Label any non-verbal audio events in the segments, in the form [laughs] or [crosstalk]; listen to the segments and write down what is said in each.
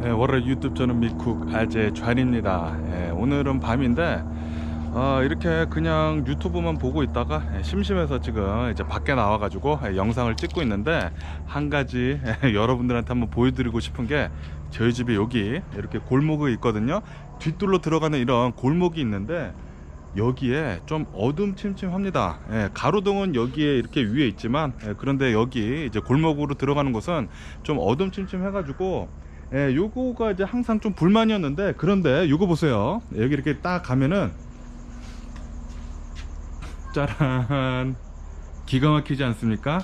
네, 월요일 유튜브 저는 미쿡 아재 좌입니다. 예, 오늘은 밤인데 어, 이렇게 그냥 유튜브만 보고 있다가 예, 심심해서 지금 이제 밖에 나와 가지고 예, 영상을 찍고 있는데 한 가지 예, [laughs] 여러분들한테 한번 보여드리고 싶은 게 저희 집이 여기 이렇게 골목이 있거든요. 뒷둘로 들어가는 이런 골목이 있는데 여기에 좀 어둠침침합니다. 예, 가로등은 여기에 이렇게 위에 있지만 예, 그런데 여기 이제 골목으로 들어가는 곳은 좀 어둠침침 해가지고 예, 요거가 이제 항상 좀 불만이었는데 그런데 요거 보세요. 여기 이렇게 딱 가면은 짜란 기가 막히지 않습니까?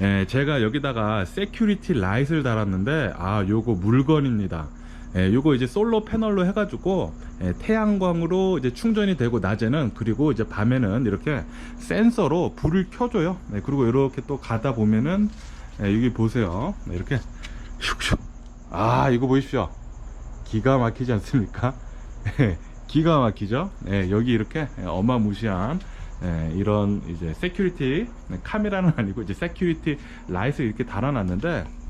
예, 제가 여기다가 세큐리티 라이트를 달았는데 아 요거 물건입니다. 예, 요거 이제 솔로 패널로 해가지고 예, 태양광으로 이제 충전이 되고 낮에는 그리고 이제 밤에는 이렇게 센서로 불을 켜줘요. 네, 그리고 이렇게 또 가다 보면은 예, 여기 보세요. 네, 이렇게 슉슉. 아 이거 보십시오. 기가 막히지 않습니까? [laughs] 예, 기가 막히죠. 예, 여기 이렇게 어마무시한 예, 이런 이제 세큐리티 네, 카메라는 [laughs] 아니고 이제 세큐리티 라이트 이렇게 달아놨는데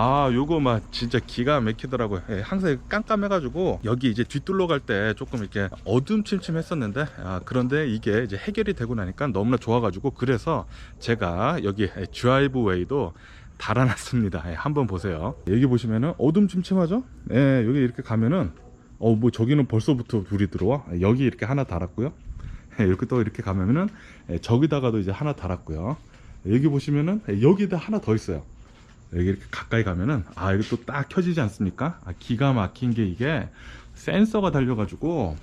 아 요거 막 진짜 기가 막히더라고요. 예, 항상 깜깜해가지고 여기 이제 뒷둘러 갈 때 조금 이렇게 어둠침침했었는데 아, 그런데 이게 이제 해결이 되고 나니까 너무나 좋아가지고 그래서 제가 여기 드라이브 웨이도 달아놨습니다. 예, 한번 보세요. 여기 보시면은 어둠침침하죠? 예, 여기 이렇게 가면은 어 뭐 저기는 벌써부터 불이 들어와? 여기 이렇게 하나 달았고요. 예, 이렇게 또 이렇게 가면은 예, 저기다가도 이제 하나 달았고요. 여기 보시면은 예, 여기다 하나 더 있어요 여기 이렇게 가까이 가면은 아 이게 또딱 켜지지 않습니까? 아, 기가 막힌 게 이게 센서가 달려 가지고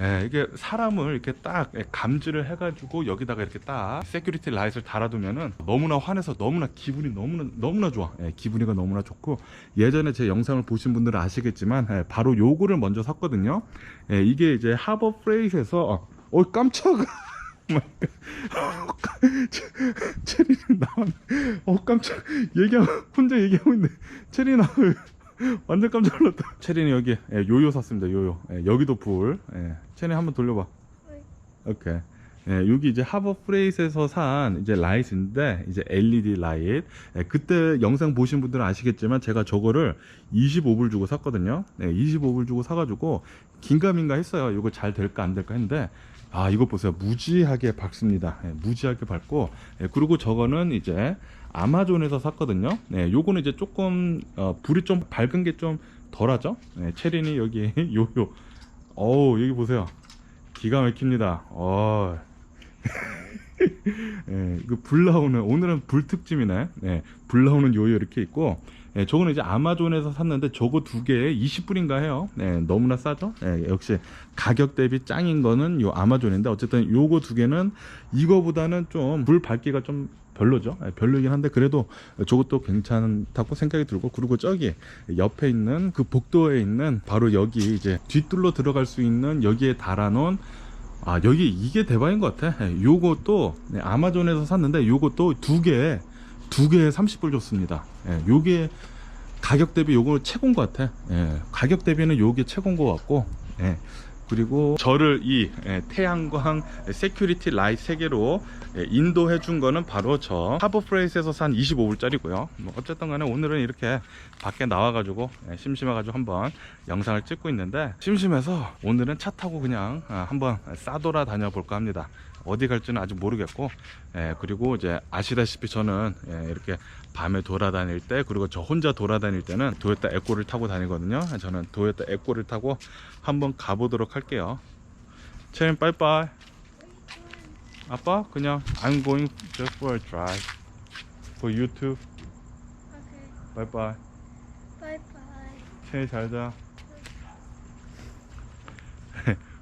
예, 이게 사람을 이렇게 딱 예, 감지를 해가지고 여기다가 이렇게 딱 세큐리티 라이트를 달아두면은 너무나 환해서 너무나 기분이 너무나 너무나 좋아. 예, 기분이가 너무나 좋고 예전에 제 영상을 보신 분들은 아시겠지만 예, 바로 요거를 먼저 샀거든요. 예, 이게 이제 하버 프레이트에서 어, 어 깜짝아. 체리는 나왔네. 어 깜짝 얘기하고 혼자 얘기하고 있네. 체리 나 완전 깜짝 놀랐다. 체리는 여기 예, 요요 샀습니다. 요요. 예, 여기도 불. 예. 체리 한번 돌려봐. 오케이. 예, 여기 이제 하버 프레이스에서 산 이제 라이트인데 이제 LED 라이트. 예, 그때 영상 보신 분들은 아시겠지만 제가 저거를 25불 주고 샀거든요. 예, 25불 주고 사가지고 긴가민가 했어요. 이거 잘 될까 안 될까 했는데 아 이거 보세요. 무지하게 밝습니다. 예, 무지하게 밝고 예, 그리고 저거는 이제 아마존에서 샀거든요. 네, 요거는 이제 조금 어, 불이 좀 밝은 게 좀 덜하죠. 네, 체린이 여기 [laughs] 요요. 어우 여기 보세요. 기가 막힙니다. 어. [laughs] 예, 이거 불 나오는 오늘은 불 특집이네. 네, 불 나오는 요요 이렇게 있고, 예, 저거는 이제 아마존에서 샀는데 저거 두 개에 20불인가 해요. 네, 너무나 싸죠. 예, 역시 가격 대비 짱인 거는 요 아마존인데 어쨌든 요거 두 개는 이거보다는 좀 불 밝기가 좀 별로죠. 예, 별로긴 한데 그래도 저것도 괜찮다고 생각이 들고 그리고 저기 옆에 있는 그 복도에 있는 바로 여기 이제 뒷둘로 들어갈 수 있는 여기에 달아놓은 아 여기 이게 대박인 것 같아. 예, 요것도 네, 아마존에서 샀는데 요것도 두 개에 두 개에 30불 줬습니다. 예, 요게 가격 대비 요거 최고인 것 같아. 예, 가격 대비는 요게 최고인 것 같고. 예, 그리고 저를 이 예, 태양광 세큐리티 라이트 3개로 예, 인도해 준 거는 바로 저 하버프레이스에서 산 25불짜리고요. 뭐 어쨌든 간에 오늘은 이렇게 밖에 나와 가지고 예, 심심해 가지고 한번 영상을 찍고 있는데 심심해서 오늘은 차 타고 그냥 아, 한번 싸돌아 다녀 볼까 합니다. 어디 갈지는 아직 모르겠고 예, 그리고 이제 아시다시피 저는 예, 이렇게 밤에 돌아다닐 때 그리고 저 혼자 돌아다닐 때는 도요타 에코를 타고 다니거든요. 저는 도요타 에코를 타고 한번 가보도록 할게요. 체인 빠이빠이. 아빠 그냥 I'm going just for a drive. For you too Okay. 빠이빠이. Bye bye. 체인 잘자.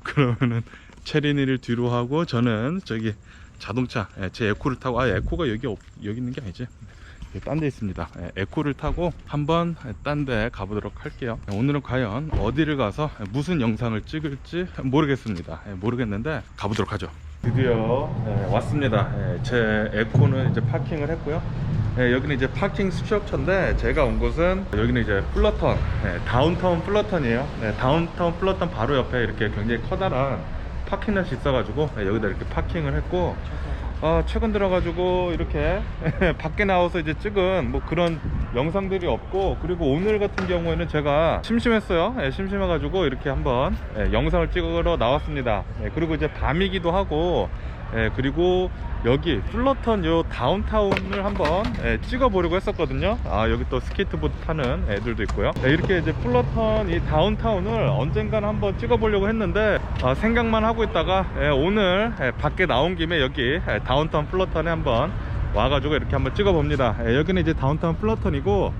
그러면은 체린이를 뒤로 하고 저는 저기 자동차 예, 제 에코를 타고 아 에코가 여기 없, 여기 있는 게 아니지. 딴 데 있습니다. 예, 에코를 타고 한번 딴 데 가보도록 할게요. 예, 오늘은 과연 어디를 가서 무슨 영상을 찍을지 모르겠습니다. 예, 모르겠는데 가보도록 하죠. 드디어 예, 왔습니다. 예, 제 에코는 이제 파킹을 했고요. 예, 여기는 이제 파킹 스트럭처인데 제가 온 곳은 여기는 이제 플러턴 예, 다운타운 플러턴이에요. 네, 다운타운 플러턴 바로 옆에 이렇게 굉장히 커다란 파킹렛이 있어가지고 예, 여기다 이렇게 파킹을 했고 아, 최근 들어가지고 이렇게 [laughs] 밖에 나와서 이제 찍은 뭐 그런 영상들이 없고 그리고 오늘 같은 경우에는 제가 심심했어요. 예, 심심해가지고 이렇게 한번 예, 영상을 찍으러 나왔습니다. 예, 그리고 이제 밤이기도 하고 예, 그리고 여기 플러턴 요 다운타운을 한번 예, 찍어보려고 했었거든요. 아 여기 또 스케이트보드 타는 애들도 있고요. 예, 이렇게 이제 플러턴 이 다운타운을 언젠간 한번 찍어보려고 했는데 아, 생각만 하고 있다가 예, 오늘 예, 밖에 나온 김에 여기 예, 다운타운 플러턴에 한번 와가지고 이렇게 한번 찍어봅니다. 예, 여기는 이제 다운타운 플러턴이고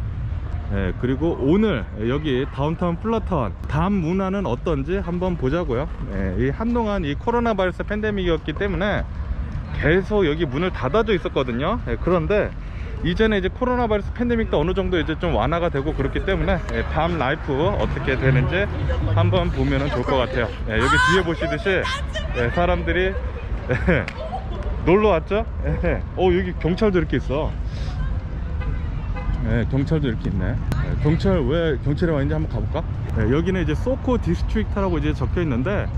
예, 그리고 오늘 여기 다운타운 플러턴 밤 문화는 어떤지 한번 보자고요 예, 이 한동안 이 코로나 바이러스 팬데믹이었기 때문에 계속 여기 문을 닫아져 있었거든요 예, 그런데 이제는 이제 코로나 바이러스 팬데믹도 어느 정도 이제 좀 완화가 되고 그렇기 때문에 예, 밤 라이프 어떻게 되는지 한번 보면 좋을 것 같아요 예, 여기 뒤에 보시듯이 예, 사람들이 예, 놀러 왔죠? 예. 어 여기 경찰도 이렇게 있어 네, 경찰도 이렇게 있네. 네, 경찰 왜 경찰에 와 있는지 한번 가볼까? 네, 여기는 이제 소코 디스트릭트라고 이제 적혀 있는데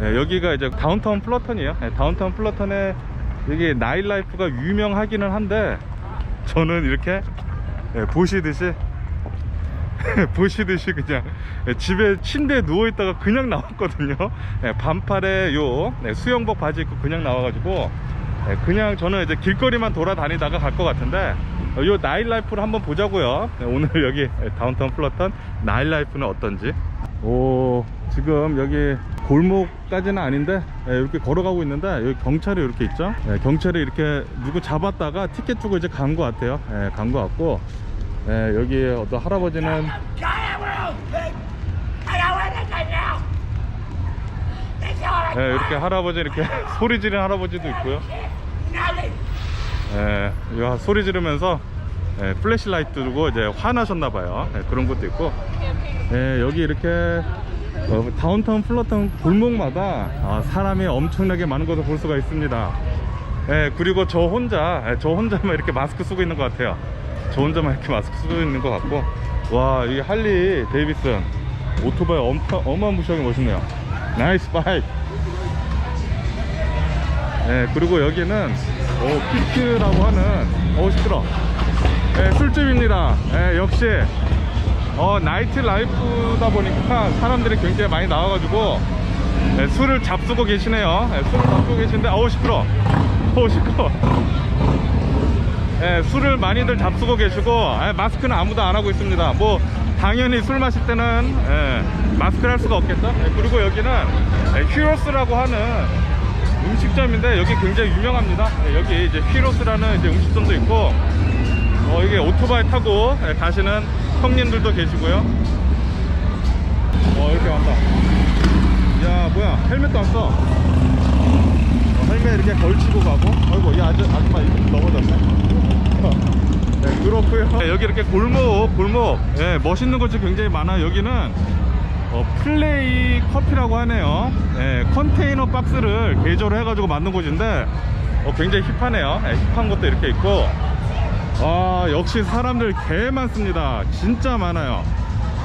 네, 여기가 이제 다운타운 플러턴이에요. 네, 다운타운 플러턴에 여기 나일라이프가 유명하기는 한데 저는 이렇게 네, 보시듯이 [laughs] 보시듯이 그냥 네, 집에 침대에 누워 있다가 그냥 나왔거든요. 네, 반팔에 요 네, 수영복 바지 입고 그냥 나와가지고 네, 그냥 저는 이제 길거리만 돌아다니다가 갈 것 같은데 어, 요 나일라이프를 한번 보자고요. 네, 오늘 여기 다운타운 플러턴 나일라이프는 어떤지. 오 지금 여기 골목까지는 아닌데 네, 이렇게 걸어가고 있는데 여기 경찰이 이렇게 있죠? 네, 경찰이 이렇게 누구 잡았다가 티켓 주고 이제 간 것 같아요. 네, 간것 같고 네, 여기 어떤 할아버지는 네, 이렇게 할아버지 이렇게 [laughs] 소리 지르는 할아버지도 있고요 예, 이거 소리 지르면서 예, 플래시라이트 들고 이제 화나셨나 봐요. 예, 그런 것도 있고. 예, 여기 이렇게 어, 다운타운 플러턴 골목마다 아, 사람이 엄청나게 많은 것을 볼 수가 있습니다. 예, 그리고 저 혼자, 예, 저 혼자만 이렇게 마스크 쓰고 있는 것 같아요. 저 혼자만 이렇게 마스크 쓰고 있는 것 같고. 와, 이 할리 데이비슨 오토바이 엄청, 어마무시하게 멋있네요. 나이스 바이크. 예, 그리고 여기는 어, 피크라고 하는 어 시끄러. 예, 술집입니다. 예, 역시 어, 나이트 라이프다 보니까 사람들이 굉장히 많이 나와가지고 예, 술을 잡수고 계시네요. 예, 술을 잡수고 계신데 어우 시끄러. 어우 시끄러. 예, 술을 많이들 잡수고 계시고 예, 마스크는 아무도 안 하고 있습니다. 뭐 당연히 술 마실 때는 예, 마스크를 할 수가 없겠죠. 예, 그리고 여기는 예, 히로스라고 하는 음식점인데 여기 굉장히 유명합니다. 예, 여기 이제 히로스라는 이제 음식점도 있고 어, 이게 오토바이 타고 예, 가시는 형님들도 계시고요. 어 이렇게 왔다. 야 뭐야 헬멧도 안 써. 어, 헬멧 이렇게 걸치고 가고. 아이고 이 아저, 아줌마 넘어졌네. [laughs] 네, 그렇고요. 네, 여기 이렇게 골목, 골목, 예, 멋있는 곳이 굉장히 많아요. 여기는 어, 플레이 커피라고 하네요. 예, 컨테이너 박스를 개조를 해가지고 만든 곳인데 어, 굉장히 힙하네요. 예, 힙한 것도 이렇게 있고. 아, 역시 사람들 개 많습니다. 진짜 많아요.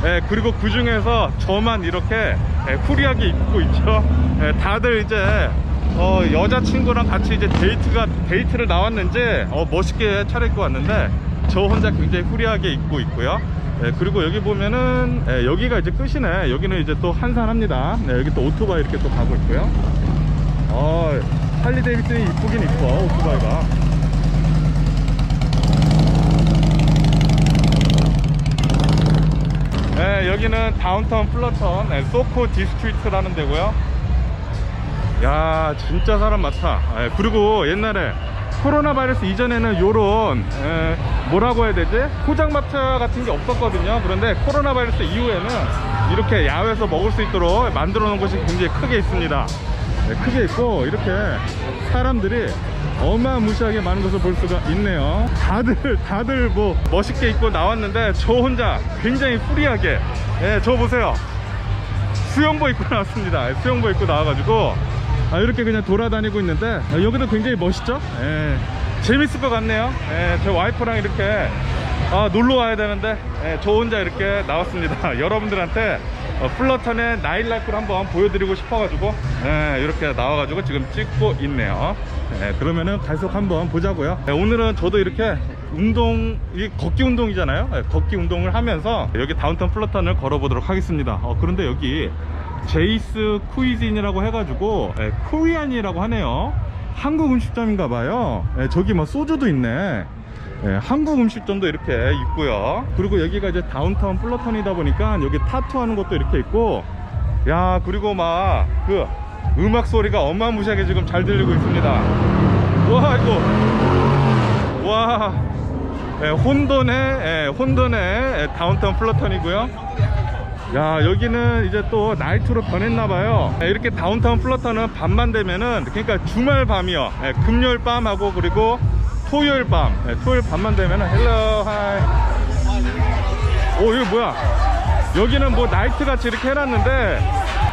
예, 그리고 그 중에서 저만 이렇게 예, 후리하게 입고 있죠. 예, 다들 이제 어, 여자친구랑 같이 이제 데이트가 데이트를 나왔는지 어, 멋있게 차려입고 왔는데 저 혼자 굉장히 후리하게 입고 있고요. 예, 그리고 여기 보면은 예, 여기가 이제 끝이네. 여기는 이제 또 한산합니다. 네, 여기 또 오토바이 이렇게 또 가고 있고요. 어, 할리 데이비슨이 이쁘긴 이뻐 오토바이가. 네, 여기는 다운타운 플러턴 네, 소코 디스트리트라는 데고요. 야, 진짜 사람 많다. 예, 그리고 옛날에 코로나 바이러스 이전에는 요런 에, 뭐라고 해야 되지? 포장마차 같은 게 없었거든요. 그런데 코로나 바이러스 이후에는 이렇게 야외에서 먹을 수 있도록 만들어 놓은 곳이 굉장히 크게 있습니다. 네, 크게 있고 이렇게 사람들이 어마무시하게 많은 것을 볼 수가 있네요. 다들 다들 뭐 멋있게 입고 나왔는데 저 혼자 굉장히 후리하게 예, 저 보세요. 수영복 입고 [laughs] 나왔습니다. 수영복 입고 나와가지고 아, 이렇게 그냥 돌아다니고 있는데 아, 여기도 굉장히 멋있죠? 예, 재밌을 것 같네요. 예, 저 와이프랑 이렇게 아, 놀러 와야 되는데 예, 저 혼자 이렇게 나왔습니다. [laughs] 여러분들한테 어, 플러턴의 나일 라이프를 한번 보여드리고 싶어가지고 예, 이렇게 나와가지고 지금 찍고 있네요. 예, 그러면은 계속 한번 보자고요. 예, 오늘은 저도 이렇게 운동, 이 걷기 운동이잖아요. 예, 걷기 운동을 하면서 여기 다운타운 플러턴을 걸어보도록 하겠습니다. 어, 그런데 여기 제이스 쿠이진이라고 해가지고 예, 코리안이라고 하네요. 한국 음식점인가 봐요. 예, 저기 뭐 소주도 있네. 예, 한국 음식점도 이렇게 있고요. 그리고 여기가 이제 다운타운 플러턴이다 보니까 여기 타투하는 것도 이렇게 있고, 야 그리고 막 그 음악 소리가 어마무시하게 지금 잘 들리고 있습니다. 와 이거 와 예, 혼돈의 예, 혼돈의 예, 다운타운 플러턴이고요. 야 여기는 이제 또 나이트로 변했나봐요. 이렇게 다운타운 플러터는 밤만 되면은 그러니까 주말 밤이요. 예, 금요일 밤하고 그리고 토요일 밤. 예, 토요일 밤만 되면은 헬로 하이. 오 이거 뭐야? 여기는 뭐 나이트 같이 이렇게 해놨는데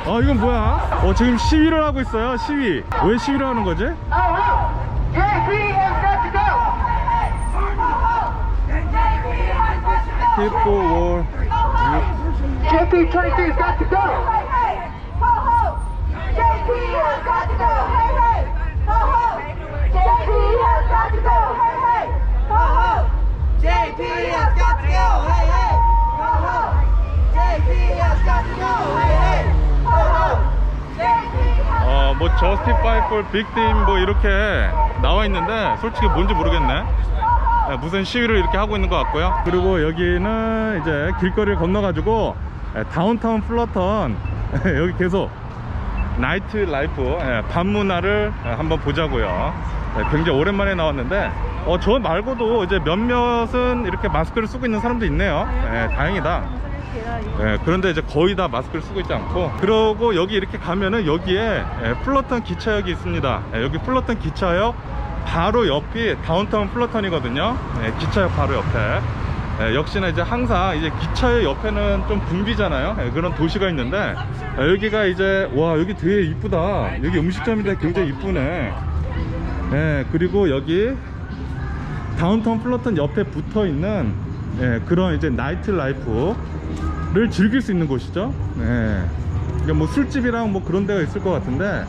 어 이건 뭐야? 어 지금 시위를 하고 있어요 시위. 왜 시위를 하는 거지? 히포 월 JP23's got to go! Ho ho! JP has got to go! Hey hey! Ho ho! JP has got to go! Hey hey! Ho ho! JP has got to go! Hey hey! Ho ho! JP has got to go! Hey hey! Ho ho! JP has 어, 뭐 저스티파이 폴 빅팀 뭐 이렇게 나와 있는데 솔직히 뭔지 모르겠네. 예, 무슨 시위를 이렇게 하고 있는 것 같고요. 그리고 여기는 이제 길거리를 건너가지고 예, 다운타운 플러턴 [laughs] 여기 계속 나이트 라이프 예, 밤 문화를 예, 한번 보자고요. 예, 굉장히 오랜만에 나왔는데 어, 저 말고도 이제 몇몇은 이렇게 마스크를 쓰고 있는 사람도 있네요. 예, 다행이다. 예, 그런데 이제 거의 다 마스크를 쓰고 있지 않고 그러고 여기 이렇게 가면은 여기에 예, 플러턴 기차역이 있습니다 예, 여기 플러턴 기차역 바로 옆이 다운타운 플러턴이거든요 예, 기차역 바로 옆에 예, 역시나 이제 항상 이제 기차역 옆에는 좀 붐비잖아요 예, 그런 도시가 있는데 예, 여기가 이제 와 여기 되게 이쁘다 여기 음식점인데 굉장히 이쁘네 예, 그리고 여기 다운타운 플러턴 옆에 붙어 있는 예, 그런 이제 나이트 라이프를 즐길 수 있는 곳이죠. 예. 뭐 술집이랑 뭐 그런 데가 있을 것 같은데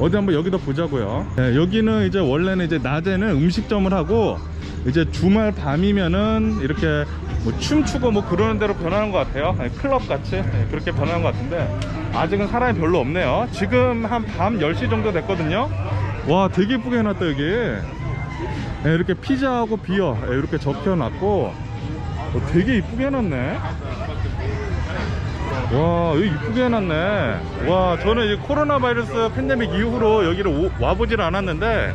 어디 한번 여기다 보자고요. 예, 여기는 이제 원래는 이제 낮에는 음식점을 하고 이제 주말 밤이면은 이렇게 뭐 춤추고 뭐 그러는 대로 변하는 것 같아요. 예, 클럽 같이 예, 그렇게 변하는 것 같은데 아직은 사람이 별로 없네요. 지금 한 밤 10시 정도 됐거든요. 와 되게 예쁘게 해놨다 여기. 예, 이렇게 피자하고 비어 예, 이렇게 적혀놨고 어, 되게 이쁘게 해놨네 와 여기 이쁘게 해놨네 와 저는 이 코로나 바이러스 팬데믹 이후로 여기를 오- 와보질 않았는데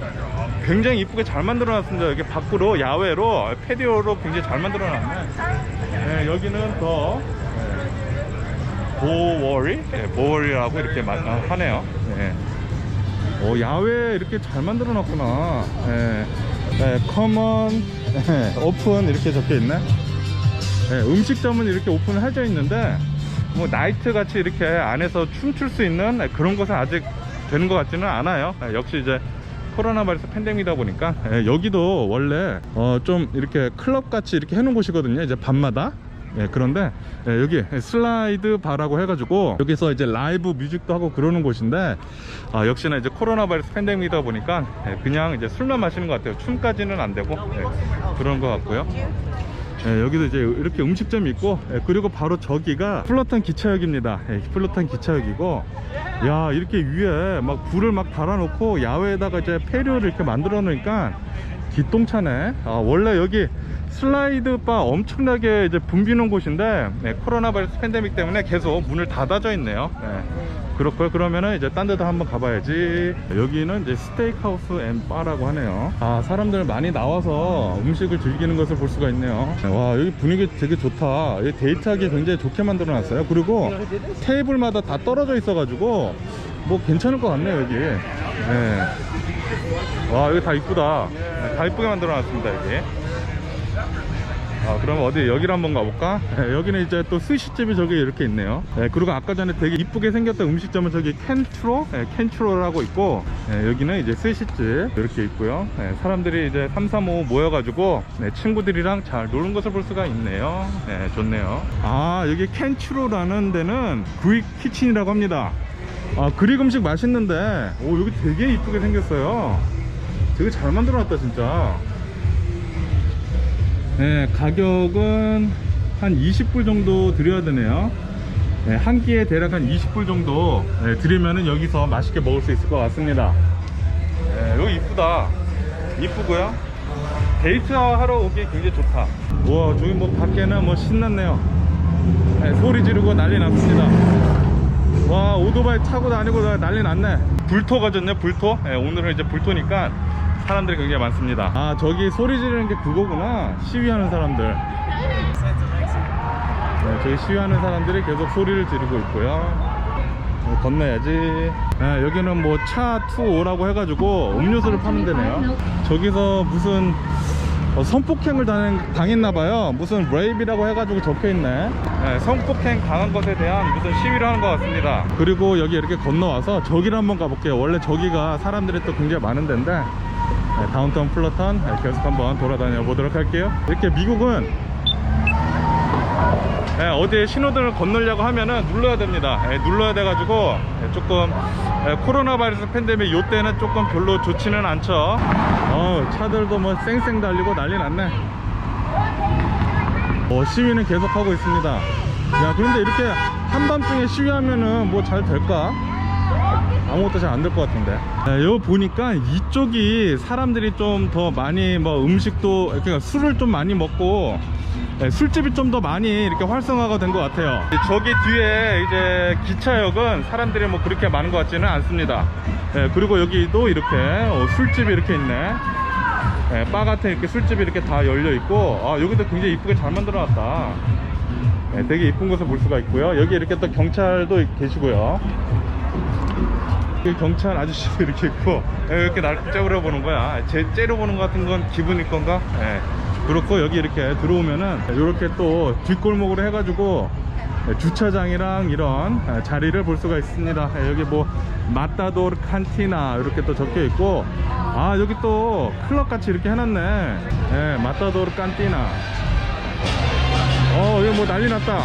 굉장히 이쁘게 잘 만들어 놨습니다 여기 밖으로 야외로 패디오로 굉장히 잘 만들어 놨네 예, 여기는 더 예, 보워리 예, 보워리라고 이렇게 마- 아, 하네요 예. 어, 야외 이렇게 잘 만들어 놨구나. 예. 예, 커먼, 예, 오픈 이렇게 적혀 있네. 예, 음식점은 이렇게 오픈을 해져 있는데, 뭐, 나이트 같이 이렇게 안에서 춤출 수 있는 그런 것은 아직 되는 것 같지는 않아요. 예, 역시 이제 코로나 바이러스 팬데믹이다 보니까, 예, 여기도 원래, 어, 좀 이렇게 클럽 같이 이렇게 해놓은 곳이거든요. 이제 밤마다. 예, 그런데 예, 여기 슬라이드 바라고 해가지고 여기서 이제 라이브 뮤직도 하고 그러는 곳인데 아, 역시나 이제 코로나 바이러스 팬데믹이다 보니까 예, 그냥 이제 술만 마시는 것 같아요. 춤까지는 안 되고 예, 그런 것 같고요. 예, 여기도 이제 이렇게 음식점이 있고 예, 그리고 바로 저기가 플러턴 기차역입니다. 예, 플러턴 기차역이고 야 이렇게 위에 막 불을 막 달아놓고 야외에다가 이제 폐류를 이렇게 만들어 놓으니까 기똥차네. 아, 원래 여기 슬라이드 바 엄청나게 이제 붐비는 곳인데 네, 코로나 바이러스 팬데믹 때문에 계속 문을 닫아져 있네요. 네. 그렇고요. 그러면은 이제 딴 데도 한번 가봐야지. 여기는 이제 스테이크하우스 앤 바라고 하네요. 아 사람들 많이 나와서 음식을 즐기는 것을 볼 수가 있네요. 네, 와 여기 분위기 되게 좋다. 여기 데이트하기 굉장히 좋게 만들어 놨어요. 그리고 테이블마다 다 떨어져 있어 가지고 뭐 괜찮을 것 같네요 여기. 네. 와 여기 다 이쁘다. 네, 다 이쁘게 만들어 놨습니다 여기. 아, 그럼 어디 여기를 한번 가볼까? 예, [laughs] 여기는 이제 또 스시집이 저기 이렇게 있네요. 예, 그리고 아까 전에 되게 이쁘게 생겼던 음식점은 저기 켄트로, 예, 켄트로라고 있고, 예, 여기는 이제 스시집 이렇게 있고요. 예, 사람들이 이제 3, 3, 5 모여가지고 네, 친구들이랑 잘 노는 것을 볼 수가 있네요. 네, 좋네요. 아, 여기 켄트로라는 데는 그릭 키친이라고 합니다. 아, 그릭 음식 맛있는데, 오, 여기 되게 이쁘게 생겼어요. 되게 잘 만들어 놨다, 진짜. 네, 가격은 한 20불 정도 드려야 되네요. 네, 한 끼에 대략 한 20불 정도 네, 드리면은 여기서 맛있게 먹을 수 있을 것 같습니다. 네, 여기 이쁘다. 이쁘고요. 데이트 하러 오기 굉장히 좋다. 우와, 저기 뭐 밖에는 뭐 신났네요. 네, 소리 지르고 난리 났습니다. 와, 오토바이 타고 다니고 다 난리 났네. 불토 가 졌네, 불토. 네, 오늘은 이제 불토니까 사람들이 굉장히 많습니다. 아, 저기 소리 지르는 게 그거구나. 시위하는 사람들. 네, 저기 시위하는 사람들이 계속 소리를 지르고 있고요. 어, 건너야지. 네, 여기는 뭐 차 투오라고 해가지고 음료수를 파는 데네요. 저기서 무슨 어, 성폭행을 당했, 당했나봐요. 무슨 레이비라고 해가지고 적혀있네. 네, 성폭행 당한 것에 대한 무슨 시위를 하는 것 같습니다. 그리고 여기 이렇게 건너와서 저기를 한번 가볼게요. 원래 저기가 사람들이 또 굉장히 많은 데인데 네, 다운타운 플러턴 네, 계속 한번 돌아다녀 보도록 할게요. 이렇게 미국은 네, 어디에 신호등을 건너려고 하면은 눌러야 됩니다. 예, 눌러야 돼 가지고 예, 조금 예, 코로나 바이러스 팬데믹 요 때는 조금 별로 좋지는 않죠. 어, 차들도 뭐 쌩쌩 달리고 난리 났네. 어, 시위는 계속하고 있습니다. 야, 그런데 이렇게 한밤중에 시위하면은 뭐 잘 될까? 아무것도 잘 안 될 것 같은데. 네, 여기 보니까 이쪽이 사람들이 좀 더 많이 뭐 음식도 그러니까 술을 좀 많이 먹고 네, 술집이 좀 더 많이 이렇게 활성화가 된 것 같아요. 저기 뒤에 이제 기차역은 사람들이 뭐 그렇게 많은 것 같지는 않습니다. 네, 그리고 여기도 이렇게 어, 술집이 이렇게 있네. 네, 바 같은 이렇게 술집이 이렇게 다 열려 있고 아 여기도 굉장히 이쁘게 잘 만들어 놨다. 네, 되게 이쁜 곳을 볼 수가 있고요. 여기 이렇게 또 경찰도 계시고요. 그 경찰 아저씨도 이렇게 있고 에, 이렇게 날 째려 보는 거야. 제 째려 보는 것 같은 건 기분일 건가? 예. 그렇고 여기 이렇게 들어오면은 이렇게 또 뒷골목으로 해가지고 예, 주차장이랑 이런 예, 자리를 볼 수가 있습니다. 예, 여기 뭐 마타도르 칸티나 이렇게 또 적혀 있고 아 여기 또 클럽 같이 이렇게 해놨네. 예, 마타도르 칸티나. 어 여기 뭐 난리 났다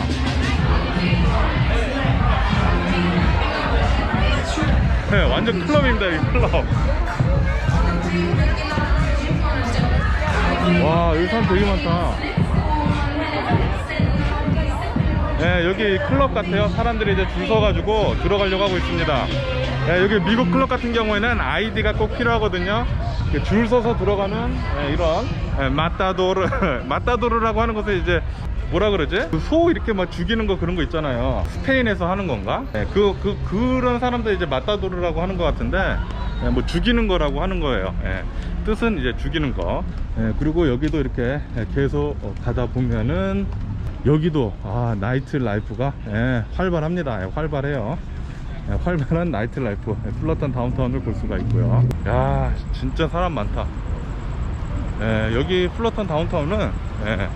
네, 완전 클럽입니다, 이 클럽. 와, 여기 사람 되게 많다. 네, 여기 클럽 같아요. 사람들이 이제 줄 서가지고 들어가려고 하고 있습니다. 네, 여기 미국 클럽 같은 경우에는 아이디가 꼭 필요하거든요. 그줄 서서 들어가는 네, 이런 네, 마타도르, [laughs] 마타도르라고 하는 것을 이제 뭐라 그러지? 그 소 이렇게 막 죽이는 거 그런 거 있잖아요. 스페인에서 하는 건가? 네, 그, 그, 그런 사람들 이제 마타도르라고 하는 것 같은데, 네, 뭐 죽이는 거라고 하는 거예요. 예, 뜻은 이제 죽이는 거. 예, 그리고 여기도 이렇게 계속 어, 가다 보면은 여기도 아 나이트 라이프가 예, 활발합니다. 예, 활발해요. 예, 활발한 나이트 라이프 예, 플러턴 다운타운을 볼 수가 있고요. 야 진짜 사람 많다. 예, 여기 플러턴 다운타운은 예,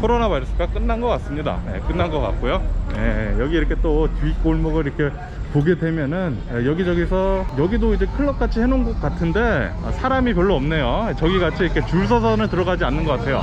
코로나 바이러스가 끝난 것 같습니다. 예, 끝난 것 같고요. 예, 여기 이렇게 또 뒷골목을 이렇게 보게 되면은 예, 여기저기서 여기도 이제 클럽 같이 해놓은 곳 같은데 아, 사람이 별로 없네요. 저기 같이 이렇게 줄 서서는 들어가지 않는 것 같아요.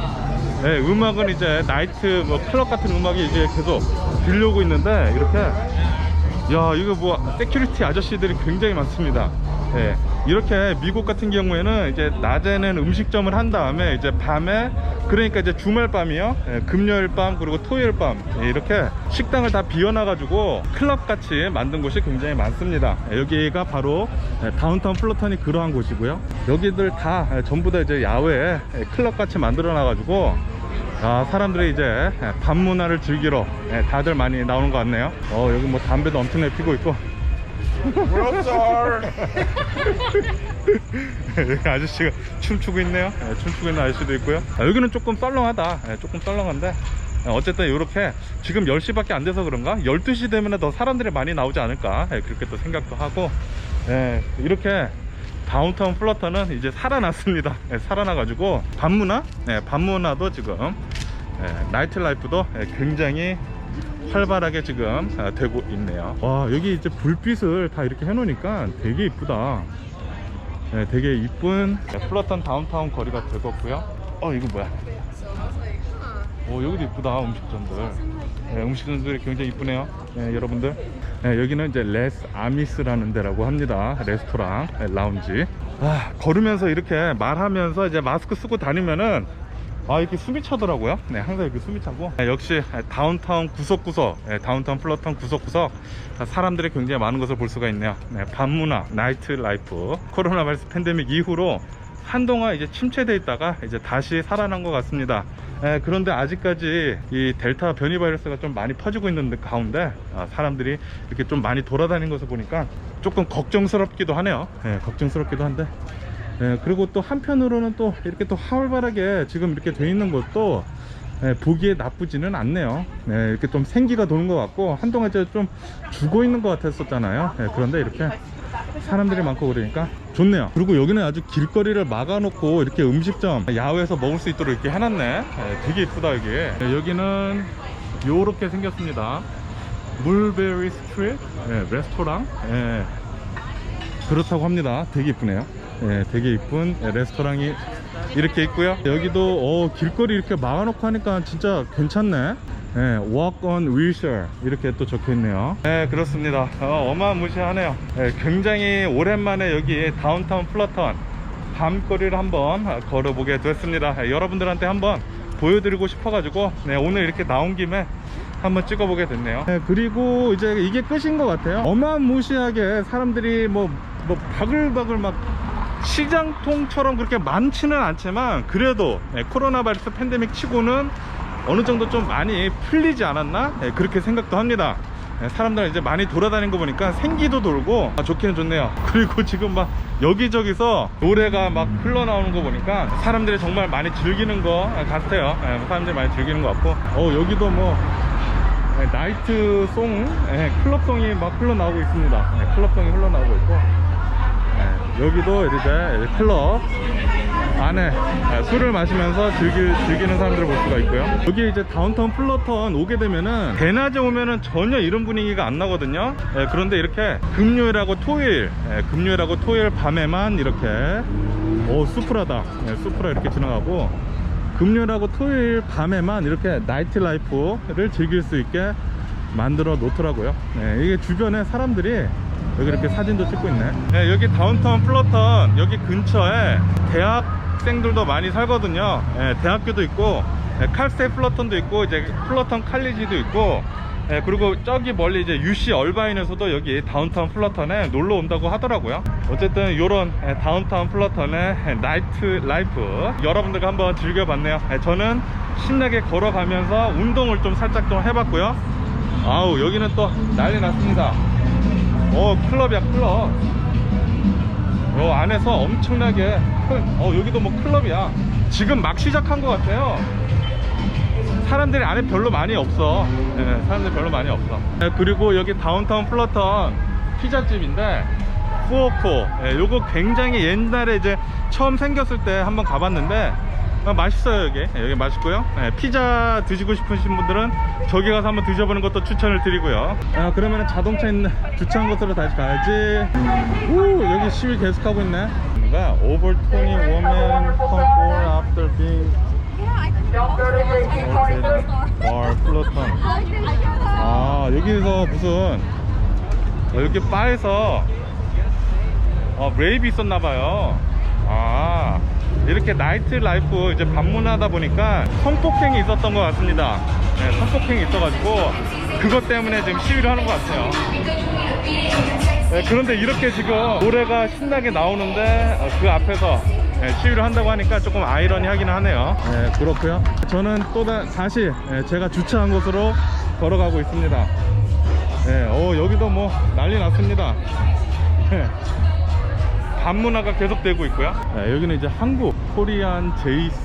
예, 음악은 이제 나이트 뭐 클럽 같은 음악이 이제 계속 들려오고 있는데 이렇게 야 이거 뭐 세큐리티 아저씨들이 굉장히 많습니다 예, 이렇게 미국 같은 경우에는 이제 낮에는 음식점을 한 다음에 이제 밤에 그러니까 이제 주말 밤이요? 예, 금요일 밤 그리고 토요일 밤. 예, 이렇게 식당을 다 비워놔 가지고 클럽 같이 만든 곳이 굉장히 많습니다. 예, 여기가 바로 예, 다운타운 플로턴이 그러한 곳이고요. 여기들 다 예, 전부 다 이제 야외에 예, 클럽 같이 만들어 놔 가지고 아, 사람들이 이제 밤 문화를 즐기러 예, 다들 많이 나오는 것 같네요. 어, 여기 뭐 담배도 엄청나게 피고 있고. 여기 아저씨가 춤추고 있네요. 예, 춤추고 있는 아저씨도 있고요. 아, 여기는 조금 썰렁하다. 예, 조금 썰렁한데. 예, 어쨌든 이렇게 지금 10시밖에 안 돼서 그런가? 12시 되면 더 사람들이 많이 나오지 않을까? 예, 그렇게 또 생각도 하고. 예, 이렇게 다운타운 플러터는 이제 살아났습니다. 예, 살아나가지고 밤문화, 예, 밤문화도 지금 예, 나이트 라이프도 예, 굉장히 활발하게 지금 아, 되고 있네요. 와 여기 이제 불빛을 다 이렇게 해 놓으니까 되게 이쁘다. 예, 되게 이쁜 플러턴 다운타운 거리가 되겠고요. 어 이거 뭐야? 오 여기도 이쁘다 음식점들. 예, 음식점들이 굉장히 이쁘네요. 예, 여러분들. 예, 여기는 이제 레스 아미스라는 데라고 합니다. 레스토랑, 예, 라운지. 아, 걸으면서 이렇게 말하면서 이제 마스크 쓰고 다니면은 아 이렇게 숨이 차더라고요. 네, 항상 이렇게 숨이 차고 예, 역시 다운타운 구석구석, 예, 다운타운 플러턴 구석구석 아, 사람들이 굉장히 많은 것을 볼 수가 있네요. 네, 밤문화, 나이트 라이프, 코로나 바이러스 팬데믹 이후로 한동안 이제 침체돼 있다가 이제 다시 살아난 것 같습니다. 예, 그런데 아직까지 이 델타 변이 바이러스가 좀 많이 퍼지고 있는 가운데 아, 사람들이 이렇게 좀 많이 돌아다니는 것을 보니까 조금 걱정스럽기도 하네요. 예, 걱정스럽기도 한데. 예, 그리고 또 한편으로는 또 이렇게 또 활발하게 지금 이렇게 돼 있는 것도 예, 보기에 나쁘지는 않네요. 예, 이렇게 좀 생기가 도는 것 같고 한동안 좀 죽어 있는 것 같았었잖아요. 예, 그런데 이렇게 사람들이 많고 그러니까 좋네요. 그리고 여기는 아주 길거리를 막아놓고 이렇게 음식점 야외에서 먹을 수 있도록 이렇게 해놨네. 예, 되게 이쁘다 여기. 예, 여기는 요렇게 생겼습니다. 물베리 스트리트 예, 레스토랑. 예, 그렇다고 합니다. 되게 이쁘네요. 예, 되게 이쁜 레스토랑이 이렇게 있고요. 여기도 어, 길거리 이렇게 막아놓고 하니까 진짜 괜찮네. 예, walk on wheelchair 이렇게 또 적혀 있네요. 네, 그렇습니다. 어, 어마무시하네요. 예, 굉장히 오랜만에 여기 다운타운 플러턴 밤거리를 한번 걸어보게 됐습니다. 예, 여러분들한테 한번 보여드리고 싶어가지고 네, 오늘 이렇게 나온 김에 한번 찍어보게 됐네요. 네, 그리고 이제 이게 끝인 것 같아요. 어마무시하게 사람들이 뭐, 뭐 바글바글 막 시장통처럼 그렇게 많지는 않지만 그래도 네, 코로나 바이러스 팬데믹 치고는 어느 정도 좀 많이 풀리지 않았나 네, 그렇게 생각도 합니다. 네, 사람들 이제 많이 돌아다니는 거 보니까 생기도 돌고 아, 좋기는 좋네요. [laughs] 그리고 지금 막 여기저기서 노래가 막 흘러나오는 거 보니까 사람들이 정말 많이 즐기는 것 같아요. 네, 사람들이 많이 즐기는 것 같고 어 여기도 뭐 네, 나이트 송, 네, 클럽송이 막 흘러나오고 있습니다. 네, 클럽송이 흘러나오고 있고 네, 여기도 이제 클럽 안에 네, 술을 마시면서 즐기, 즐기는 사람들을 볼 수가 있고요. 여기 이제 다운타운 플러턴 오게 되면은 대낮에 오면은 전혀 이런 분위기가 안 나거든요. 네, 그런데 이렇게 금요일하고 토요일, 네, 금요일하고 토요일 밤에만 이렇게 오 수프라다, 네, 수프라 이렇게 지나가고 금요일하고 토요일 밤에만 이렇게 나이트 라이프를 즐길 수 있게 만들어 놓더라고요. 네, 이게 주변에 사람들이 여기 이렇게 사진도 찍고 있네. 네, 여기 다운타운 플러턴 여기 근처에 대학생들도 많이 살거든요. 네, 대학교도 있고 네, 칼스테이 플러턴도 있고 이제 플러턴 칼리지도 있고 네, 그리고 저기 멀리 이제 UC 얼바인에서도 여기 다운타운 플러턴에 놀러 온다고 하더라고요. 어쨌든 이런 다운타운 플러턴의 나이트 라이프 여러분들과 한번 즐겨봤네요. 네, 저는 신나게 걸어가면서 운동을 좀 살짝 좀 해봤고요. 아우 여기는 또 난리 났습니다. 어 클럽이야 클럽. 요 안에서 엄청나게 큰, 어 여기도 뭐 클럽이야. 지금 막 시작한 것 같아요. 사람들이 안에 별로 많이 없어. 예, 사람들이 별로 많이 없어. 예, 그리고 여기 다운타운 플러턴 피자집인데 후오코. 예, 요거 굉장히 옛날에 이제 처음 생겼을 때 한번 가봤는데 아, 맛있어요 여기. 예, 여기 맛있고요. 예, 피자 드시고 싶으신 분들은 저기 가서 한번 드셔보는 것도 추천을 드리고요. 아, 그러면 자동차 있는 [laughs] 주차한 곳으로 다시 가야지. 오, 여기 시위 계속하고 있네. 뭔가 over 20 women come forward after being bar 플러턴 아 여기서 무슨 어, 여기 바에서 어, 레이비 있었나봐요 아 이렇게 나이트 라이프 이제 방문하다 보니까 성폭행이 있었던 것 같습니다 네, 성폭행이 있어가지고 그것 때문에 지금 시위를 하는 것 같아요 네, 그런데 이렇게 지금 노래가 신나게 나오는데 어, 그 앞에서 네, 시위를 한다고 하니까 조금 아이러니하긴 하네요. 네, 그렇고요. 저는 또 다, 다시 네, 제가 주차한 곳으로 걸어가고 있습니다. 네, 어, 여기도 뭐 난리 났습니다. 네, 밤문화가 계속되고 있고요. 네, 여기는 이제 한국 코리안 제이스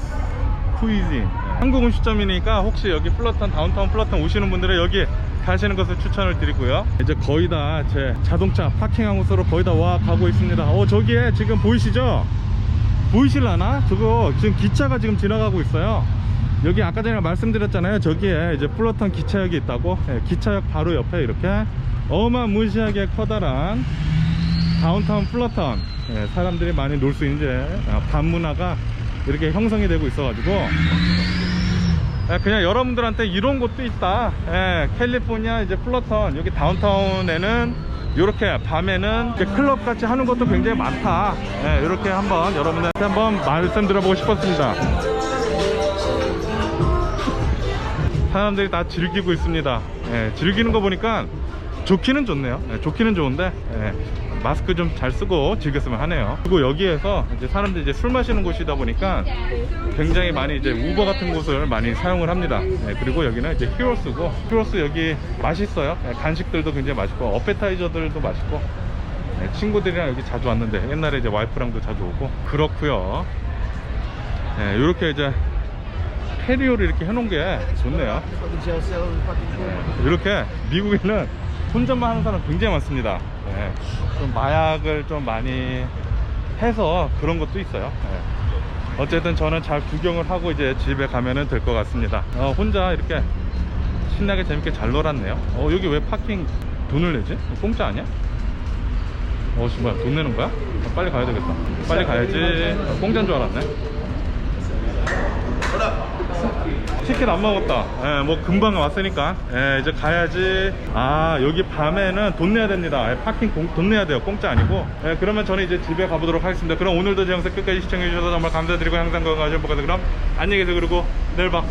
쿠이진 네, 한국 음식점이니까 혹시 여기 플러턴 다운타운 플러턴 오시는 분들은 여기 가시는 것을 추천을 드리고요 이제 거의 다 제 자동차 파킹한 곳으로 거의 다 와 가고 있습니다 어 저기에 지금 보이시죠 보이실라나? 저거 지금 기차가 지금 지나가고 있어요 여기 아까 전에 말씀드렸잖아요. 저기에 이제 플러턴 기차역이 있다고. 예, 기차역 바로 옆에 이렇게 어마무시하게 커다란 다운타운 플러턴. 예, 사람들이 많이 놀 수 있는 이제 아, 밤 문화가 이렇게 형성이 되고 있어가지고 예, 그냥 여러분들한테 이런 곳도 있다. 예, 캘리포니아 이제 플러턴 여기 다운타운에는 이렇게 밤에는 클럽 같이 하는 것도 굉장히 많다. 예, 이렇게 한번 여러분들한테 한번 말씀드려보고 싶었습니다. 사람들이 다 즐기고 있습니다. 예, 즐기는 거 보니까 좋기는 좋네요. 예, 좋기는 좋은데 예, 마스크 좀 잘 쓰고 즐겼으면 하네요. 그리고 여기에서 이제 사람들이 이제 술 마시는 곳이다 보니까 굉장히 많이 이제 우버 같은 곳을 많이 사용을 합니다. 예, 그리고 여기는 이제 히로스고 히로스 여기 맛있어요. 예, 간식들도 굉장히 맛있고 어페타이저들도 맛있고 예, 친구들이랑 여기 자주 왔는데 옛날에 이제 와이프랑도 자주 오고 그렇고요. 예, 이렇게 이제 페리오를 이렇게 해놓은 게 좋네요. 네, 이렇게 미국에는 혼잣말 하는 사람 굉장히 많습니다. 네, 좀 마약을 좀 많이 해서 그런 것도 있어요. 네. 어쨌든 저는 잘 구경을 하고 이제 집에 가면은 될것 같습니다. 어, 혼자 이렇게 신나게 재밌게 잘 놀았네요. 어, 여기 왜 파킹 돈을 내지? 공짜 아니야? 어, 씨, 뭐야, 돈 내는 거야? 어, 빨리 가야 되겠다. 빨리 가야지. 어, 공짜인 줄 알았네. 티켓 안 먹었다. 예, 뭐 금방 왔으니까 예, 이제 가야지. 아 여기 밤에는 돈 내야 됩니다. 예, 파킹 공- 돈 내야 돼요. 공짜 아니고. 예, 그러면 저는 이제 집에 가보도록 하겠습니다. 그럼 오늘도 제 영상 끝까지 시청해 주셔서 정말 감사드리고 항상 건강하시고. 그럼 안녕히 계세요. 그리고 내일 봐.